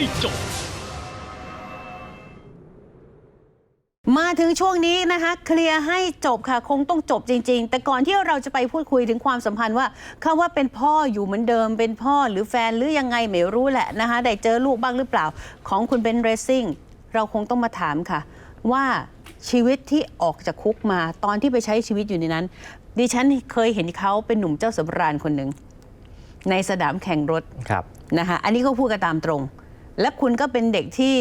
ให้จบ มาถึงช่วงนี้นะคะ เคลียร์ให้จบค่ะ คงต้องจบจริง ๆ แต่ก่อนที่เราจะไปพูดคุยถึงความสัมพันธ์ว่าคำว่าเป็นพ่ออยู่เหมือนเดิม เป็นพ่อหรือแฟนหรือยังไงไม่รู้แหละนะคะ ได้เจอลูกบ้างหรือเปล่า ของคุณเบนเรซซิ่งเราคงต้องมาถามค่ะ ว่าชีวิตที่ออกจากคุกมาตอนที่ไปใช้ชีวิตอยู่ในนั้น ดิฉันเคยเห็นเขาเป็นหนุ่มเจ้าสำราญคนหนึ่งในสนามแข่งรถครับ นะคะอันนี้ก็พูดกันตามตรง และคุณก็เป็นเด็กที่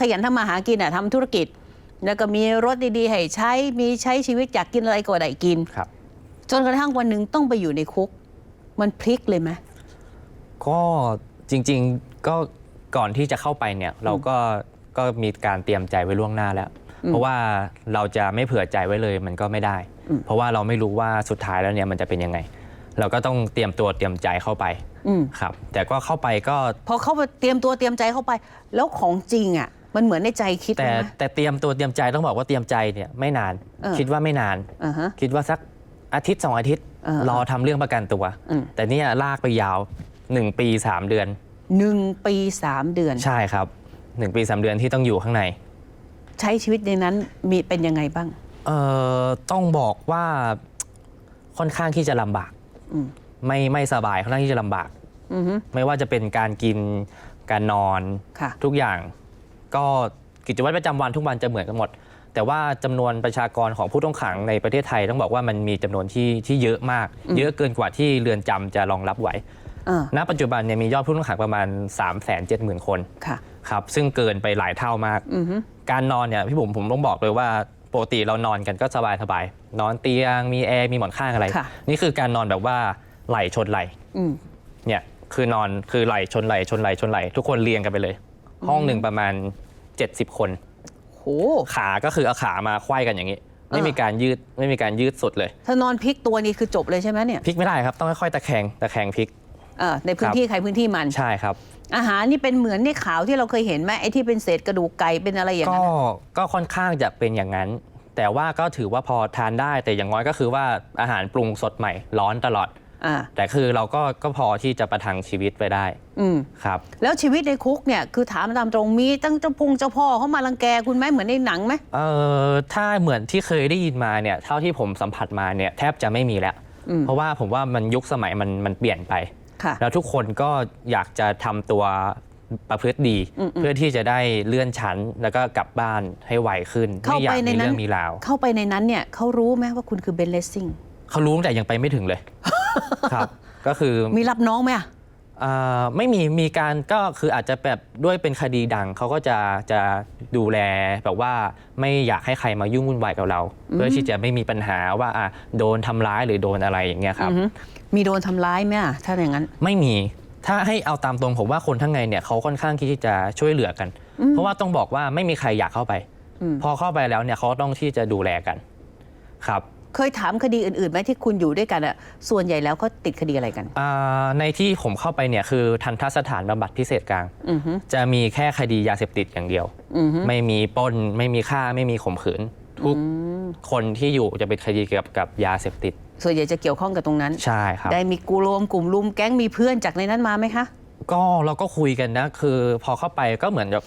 ขยันทำมาหากินอะทำธุรกิจ แล้วก็มีรถดีๆให้ใช้มีใช้ชีวิตอยากกินอะไรก็ได้กิน ครับ จนกระทั่งวันหนึ่งต้องไปอยู่ในคุก มันพลิกเลยไหม ก็จริงๆก็ก่อนที่จะเข้าไปเนี่ยเราก็ก็มีการเตรียมใจไว้ล่วงหน้าแล้ว เพราะว่าเราจะไม่เผื่อใจไว้เลยมันก็ไม่ได้ อืม เพราะว่าเราไม่รู้ว่าสุดท้ายแล้วเนี่ยมันจะเป็นยังไง เราก็ต้องเตรียมตัวเตรียมใจเข้าไปอืม ครับ แต่ก็เข้าไปก็ พอเข้าไปเตรียมตัวเตรียมใจเข้าไป แล้วของจริงอะมันเหมือนในใจคิดแต่ไหมแต่เตรียมตัวเตรียมใจต้องบอกว่าเตรียมใจเนี่ยไม่นาน เออ คิดว่าไม่นาน อ่าฮะ คิดว่าสักอาทิตย์สองอาทิตย์ เออรอทำเรื่องประกันตัว อืม แต่เนี่ยลากไปยาว 1 ปี 3 เดือน หนึ่งปีสามเดือน ใช่ครับ 1 ปี 3 เดือนที่ต้องอยู่ข้างใน ใช้ชีวิตในนั้นมีเป็นยังไงบ้าง เอ่อต้องบอกว่าค่อนข้างที่จะลำบากอืม ไม่ไม่สบายค่อนข้างที่จะลำบากอือฮึ ไม่ว่าจะเป็นการกินการนอน ค่ะ ทุกอย่าง ก็กิจวัตรประจำวันทุกวันจะเหมือนกันหมด แต่ว่าจำนวนประชากรของผู้ต้องขังในประเทศไทยต้องบอกว่ามันมีจำนวนที่ที่เยอะมาก เยอะเกินกว่าที่เรือนจำจะรองรับไหว อ่าณ ปัจจุบันเนี่ยมียอดผู้ต้องขังประมาณ 3 7 0 0 0 0 คนค่ะ ครับซึ่งเกินไปหลายเท่ามากอือฮึการนอนเนี่ยพี่บุ๋มผมต้องบอกเลยว่า ปกติเรานอนกันก็สบายสบายๆนอนเตียงมีแอร์มีหมอนข้างอะไร ค่ะ นี่คือการนอนแบบว่าไหลชนไหลอืม เนี่ยคือนอนคือไหลชนไหลชนไหลชนไหล ทุกคนเรียงกันไปเลย ห้องหนึ่งประมาณ 70 คน โห ขาก็คือเอาขามาไขว้กันอย่างนี้ ไม่อ่ามีมีการยืดไม่มีการยืดสุดเลย ถ้านอนพลิกตัวนี่คือจบเลยใช่ไหมเนี่ย พลิกไม่ได้ครับต้องค่อยๆตะแคงตะแคงพลิก เออในพื้นที่ใครพื้นที่มัน ใช่ครับ อาหารนี่เป็นเหมือนในข่าวที่เราเคยเห็นไหมไอ้ที่เป็นเศษกระดูกไก่เป็นอะไรอย่างก็นั้นอะ ก็ค่อนข้างจะเป็นอย่างนั้น แต่ว่าก็ถือว่าพอทานได้แต่อย่างน้อยก็คือว่าอาหารปรุงสดใหม่ร้อนตลอด อ่าแต่คือเราก็ก็พอที่จะประทังชีวิตไปได้อืมครับ แล้วชีวิตในคุกเนี่ยคือถามตามตรงมีตั้งเจ้าพงเจ้าพ่อเขามารังแกคุณไหมเหมือนในหนังไหมเอ่อถ้าเหมือนที่เคยได้ยินมาเนี่ยเท่าที่ผมสัมผัสมาเนี่ยแทบจะไม่มีแล้วอืมเพราะว่าผมว่ามันยุคสมัยมันมันเปลี่ยนไป ค่ะ แล้วทุกคนก็อยากจะทำตัวประพฤติดี อืมๆ เพื่อที่จะได้เลื่อนชั้น แล้วก็กลับบ้านให้ไวขึ้นเข้าไม่อยาไปกในมีนั้เรื่นองมีราวเข้าไปในนั้นเนี่ยเขารู้ไหมว่าคุณคือเบนเลสซิงเขารู้ตั้งแต่ยังไปไม่ถึงเลย ครับ ก็คือมีรับน้องไหมอะ อ่าไม่มีมีการก็คืออาจจะแบบด้วยเป็นคดีดังเขาก็จะจะดูแลแบบว่าไม่อยากให้ใครมายุ่งวุ่นวายกับเรา เพื่อที่จะไม่มีปัญหาว่าอะโดนทำร้ายหรือโดนอะไรอย่างเงี้ยครับ อือฮึมีโดนทำร้ายไหมอะถ้าอย่างนั้น ไม่มี ถ้าให้เอาตามตรงผมว่าคนทั้างในเนี่ยเขาค่อนข้างที่จะช่วยเหลือกัน เพราะว่าต้องบอกว่าไม่มีใครอยากเข้าไป อืม พอเข้าไปแล้วเนี่ยเขาต้องที่จะดูแลกัน ครับ เคยถามคดีอื่นๆไหมที่คุณอยู่ด้วยกันอะส่วนใหญ่แล้วเขาติดคดีอะไรกัน อ่าในที่ผมเข้าไปเนี่ยคือทันทสถานบำบัดพิเศษกลาง อือฮึจะมีแค่คดียาเสพติดอย่างเดียว อือฮึไม่มีปล้น ไม่มีฆ่าไม่มีข่มขืน ทุกอืมคนที่อยู่จะเป็นคดีเกี่ยวกับยาเสพติดส่วนใหญ่จะเกี่ยวข้องกับตรงนั้น ใช่ครับ ได้มีกูรวมกลุ่มรุมแก๊งมีเพื่อนจากในนั้นมาไหมคะ ก็เราก็คุยกันนะ คือพอเข้าไปก็เหมือนกับ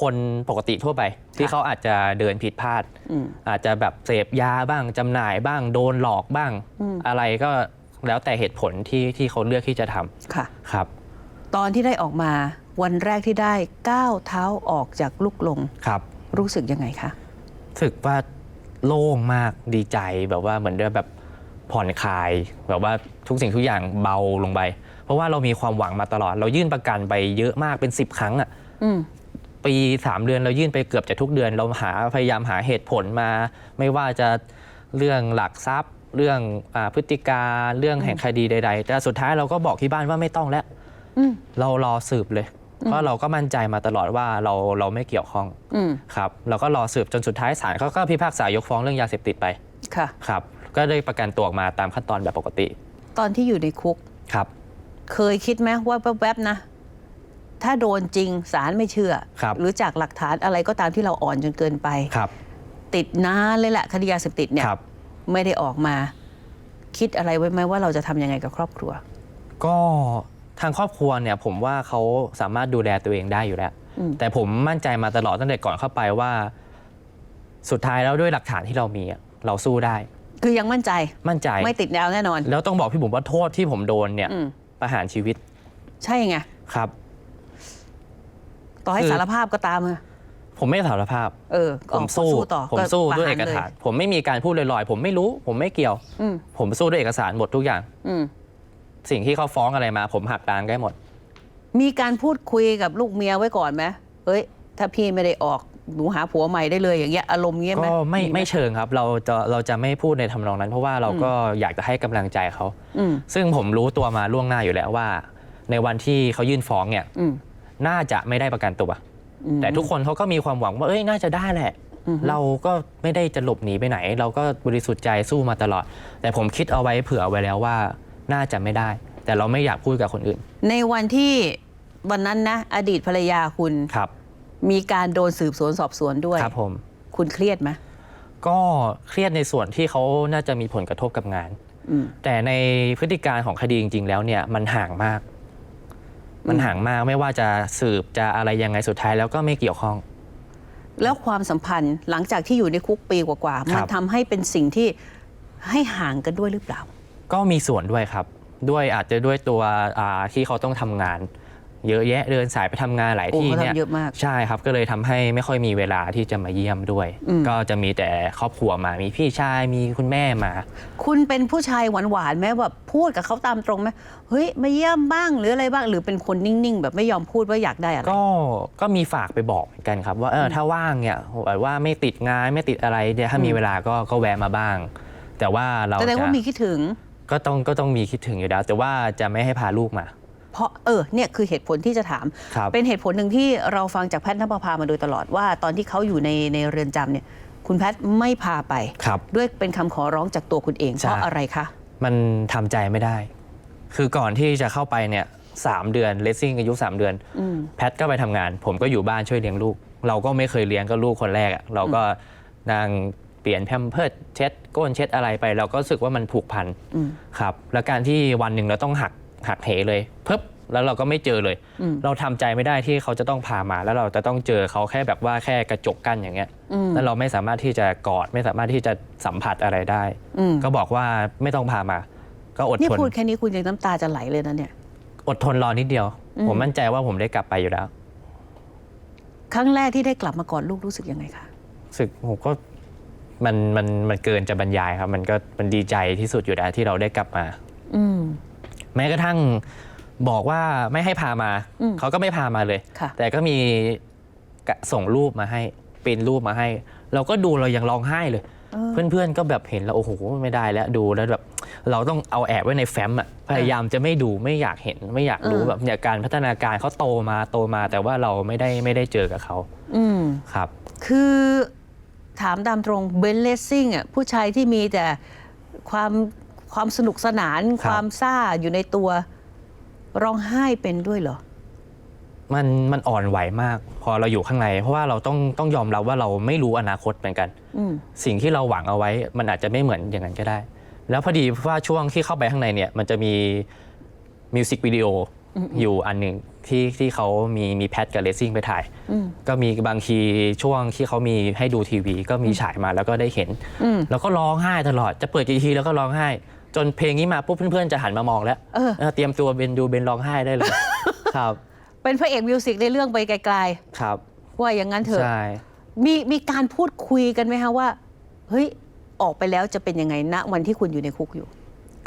คนปกติทั่วไป ที่เขาอาจจะเดินผิดพลาดอืมอาจจะแบบเสพยาบ้างจำหน่ายบ้างโดนหลอกบ้างอืมอะไรก็แล้วแต่เหตุผลที่ที่เขาเลือกที่จะทำค่ะครับ ตอนที่ได้ออกมาวันแรกที่ได้ก้าวเท้าออกจากลูกลงครับ รู้สึกยังไงคะรู้สึกว่าโล่งมากดีใจแบบว่าเหมือนได้แบบผ่อนคลาย แบบว่าทุกสิ่งทุกอย่างเบาลงไป เพราะว่าเรามีความหวังมาตลอด เรายื่นประกันไปเยอะมากเป็น10ครั้งอะอืม ปี 3 เดือนเรายื่นไปเกือบจะทุกเดือน เราหาพยายามหาเหตุผลมา ไม่ว่าจะเรื่องหลักทรัพย์ เรื่องอาพฤติการเรื่องแห่งคดีใด ๆ แต่สุดท้ายเราก็บอกที่บ้านว่าไม่ต้องแล้วอืมเรารอสืบเลย เพราะเราก็มั่นใจมาตลอดว่าเราเราไม่เกี่ยวข้องอืมครับ เราก็รอสืบจนสุดท้ายศาลเขาก็พิพากษายกฟ้องเรื่องยาเสพติดไปค่ะครับ ก็ได้ประกันตัวออกมาตามขั้นตอนแบบปกติ ตอนที่อยู่ในคุกครับ เคยคิดไหมว่าแวบๆนะ ถ้าโดนจริงศาลไม่เชื่อ ครับหรือจากหลักฐานอะไรก็ตามที่เราอ่อนจนเกินไป ครับติดนานเลยแหละคดียาเสพติดเนี่ยครับ ไม่ได้ออกมา คิดอะไรไว้ไหมว่าเราจะทำยังไงกับครอบครัว ก็ทางครอบครัวเนี่ยผมว่าเขาสามารถดูแลตัวเองได้อยู่แล้ว อืม แต่ผมมั่นใจมาตลอดตั้งแต่ก่อนเข้าไปว่า สุดท้ายแล้วด้วยหลักฐานที่เรามีอะเราสู้ได้ คือยังมั่นใจมั่นใจ ไม่ติดแนวแน่นอน แล้วต้องบอกพี่บุ๋มว่าโทษที่ผมโดนเนี่ยอืมประหารชีวิตใช่ไง ครับ ต่อให้คือ สารภาพก็ตามอะผมไม่สารภาพ เออก็ผมก็สู้ต่อผมสู้ประด้วยหเอกลสาร ผมไม่มีการพูดลอยๆ ผมไม่รู้ ผมไม่เกี่ยว อืมผมสู้ด้วยเอกสารหมดทุกอย่าง อืมสิ่งที่เขาฟ้องอะไรมา ผมหักล้างได้หมด มีการพูดคุยกับลูกเมียไว้ก่อนไหมเฮ้ย ถ้าพี่ไม่ได้ออกหนูหาผัวใหม่ได้เลยอย่างเงี้ยอารมณ์เงี้ยไหมก็ไม่หไม่เชิงครับ เราจะเราจะไม่พูดในทำนองนั้น เพราะว่าเราก็อยากจะให้กำลังใจเขา อืมซึ่งผมรู้ตัวมาล่วงหน้าอยู่แล้วว่า ในวันที่เขายื่นฟ้องเนี่ย อืม น่าจะไม่ได้ประกันตัว อืม แต่ทุกคนเขาก็มีความหวังว่าเอ้ยน่าจะได้แหละ อือฮึ เราก็ไม่ได้จะหลบหนีไปไหน เราก็บริสุทธิ์ใจสู้มาตลอด แต่ผมคิดเอาไว้เผื่อเอาไว้แล้วว่าน่าจะไม่ได้ แต่เราไม่อยากพูดกับคนอื่นในวันที่วันนั้นนะ อดีตภรรยาคุณครับ มีการโดนสืบสวนสอบสวนด้วย ครับผม คุณเครียดไหมก็เครียดในส่วนที่เขาน่าจะมีผลกระทบกับงาน อืม แต่ในพฤติการของคดีจริง ๆ แล้วเนี่ยมันห่างมาก มันห่างมากไม่ว่าจะสืบจะอะไรยังไงสุดท้ายแล้วก็ไม่เกี่ยวข้อง แล้วความสัมพันธ์หลังจากที่อยู่ในคุกปีกว่าๆครัมันบทำให้เป็นสิ่งที่ให้ห่างกันด้วยหรือเปล่า ก็มีส่วนด้วยครับ ด้วยอาจจะด้วยตัวอ่าที่เขาต้องทำงาน เยอะแยะเดินสายไปทำงานหลายโอ้ที่เขาเนี่ยทำเยอะมากใช่ครับก็เลยทำให้ไม่ค่อยมีเวลาที่จะมาเยี่ยมด้วยอืมก็จะมีแต่ครอบครัวมามีพี่ชายมีคุณแม่มา คุณเป็นผู้ชายหวานๆไหมแบบพูดกับเขาตามตรงไหมเฮ้ยมาเยี่ยมบ้างหรืออะไรบ้างหรือเป็นคนนิ่งๆ แบบไม่ยอมพูดว่าอยากได้อะไรก็ก็มีฝากไปบอกเหมือนกันครับ ว่าเออถ้าว่างเนี่ยแบบว่าไม่ติดงานไม่ติดอะไรเนี่ยถ้ามีอืมเวลาก็ก็แวะมาบ้าง แต่ว่าเราแสดงว่าจะมีคิดถึง ก็ต้องก็ต้องมีคิดถึงอยู่แล้วแต่ว่าจะไม่ให้พาลูกมา เพราะเออเนี่ยคือเหตุผลที่จะถาม ครับ เป็นเหตุผลหนึ่งที่เราฟังจากแพทย์นภพามาโดยตลอดว่าตอนที่เขาอยู่ในในเรือนจำเนี่ยคุณแพทย์ไม่พาไป ครับ ด้วยเป็นคำขอร้องจากตัวคุณเองใช่ เพราะอะไรคะ มันทำใจไม่ได้ คือก่อนที่จะเข้าไปเนี่ยสามเดือนเลสซิ่งอายุ 3 เดือน อืม แพทก็ไปทำงาน ผมก็อยู่บ้านช่วยเลี้ยงลูก เราก็ไม่เคยเลี้ยงก็ลูกคนแรกอะเราก็นั่งเปลี่ยนแพมเพิร์ดเช็ดก้นเช็ดอะไรไป เราก็รู้สึกว่ามันผูกพันอืม ครับ แล้วการที่วันหนึ่งเราต้องหัก หักเหเลยเพิ่บแล้วเราก็ไม่เจอเลยอืมเราทำใจไม่ได้ที่เขาจะต้องพามาแล้วเราจะต้องเจอเขาแค่แบบว่าแค่กระจกกั้นอย่างเงี้ยอืมแล้วเราไม่สามารถที่จะกอด ไม่สามารถที่จะสัมผัสอะไรได้อืมก็บอกว่าไม่ต้องพามา ก็อดนี่ทนพูดแค่นี้คุณยังน้ำตาจะไหลเลยนะเนี่ย อดทนรอนิดเดียวอืมผมมั่นใจว่าผมได้กลับไปอยู่แล้ว ครั้งแรกที่ได้กลับมากอดลูกรู้สึกยังไงคะรู้สึกผมก็มันมันมันเกินจะบรรยายครับ มันก็มันดีใจที่สุดอยู่แล้วที่เราได้กลับมา อืม แม้กระทั่งบอกว่าไม่ให้พามา อืมเขาก็ไม่พามาเลย ค่ะ แต่ก็มีกะส่งรูปมาให้เป็นรูปมาให้ เราก็ดูเรายังร้องไห้เลย เออ เพื่อนๆก็แบบเห็นแล้วโอ้โหไม่ได้แล้วดูแล้วแบบเราต้องเอาแอบไว้ในแฟ้มอะพยายามจะไม่ดูไม่อยากเห็นไม่อยากรู้เออแบบเนี่ยการพัฒนาการเขาโตมาโตมา แต่ว่าเราไม่ได้ไม่ได้เจอกับเขาอืม ครับ คือถามตามตรงเบนเลสซิ่งอะผู้ชายที่มีแต่ความ ความสนุกสนานครับความซ่าอยู่ในตัวร้องไห้เป็นด้วยเหรอ มันมันอ่อนไหวมาก พอเราอยู่ข้างใน เพราะว่าเราต้องต้องยอมรับว่าเราไม่รู้อนาคตเหมือนกัน อืม สิ่งที่เราหวังเอาไว้มันอาจจะไม่เหมือนอย่างนั้นก็ได้ แล้วพอดีว่าช่วงที่เข้าไปข้างในเนี่ย มันจะมีมิวสิกวิดีโอออยู่อันหนึ่งที่ที่เขามีมีแพทกับเลสซิ่งไปถ่าย อืม ก็มีบางทีช่วงที่เขามีให้ดูทีวี ก็มีฉายมาแล้วก็ได้เห็น อืม แล้วก็ร้องไห้ตลอดจะเปิดกี่ทีแล้วก็ร้องไห้ จนเพลงนี้มาปุ๊บเพื่อนๆจะหันมามองแล้วเออ เออเตรียมตัวเบนดูเบนร้องไห้ได้เลย ครับเป็นพระเอกมิวสิกในเรื่องไปไกลครับๆ ว่าอย่างนั้นเถอะ ใช่ มีมีการพูดคุยกันไหมคะว่า เฮ้ย ออกไปแล้วจะเป็นยังไงณวันที่คุณอยู่ในคุกอยู่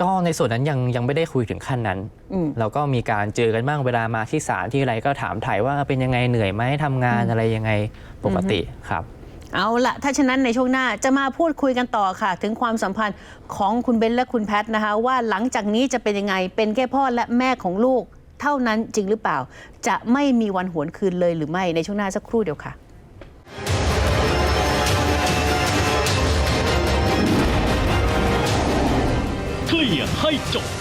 ก็ในส่วนนั้นยังยังไม่ได้คุยถึงขั้นนั้น อืม เราก็มีการเจอกันบ้างเวลามาที่ศาลที่อะไรก็ถามถ่ายว่าเป็นยังไงเหนื่อยไหมทำงานอะไรยังไงปกติครับ เอาละถ้าฉะนั้นในช่วงหน้าจะมาพูดคุยกันต่อค่ะ ถึงความสัมพันธ์ของคุณเบนและคุณแพทนะคะ ว่าหลังจากนี้จะเป็นยังไงเป็นแค่พ่อและแม่ของลูก เท่านั้นจริงหรือเปล่า จะไม่มีวันหวนคืนเลยหรือไม่ในช่วงหน้าสักครู่เดียวค่ะเคลียร์ให้จบ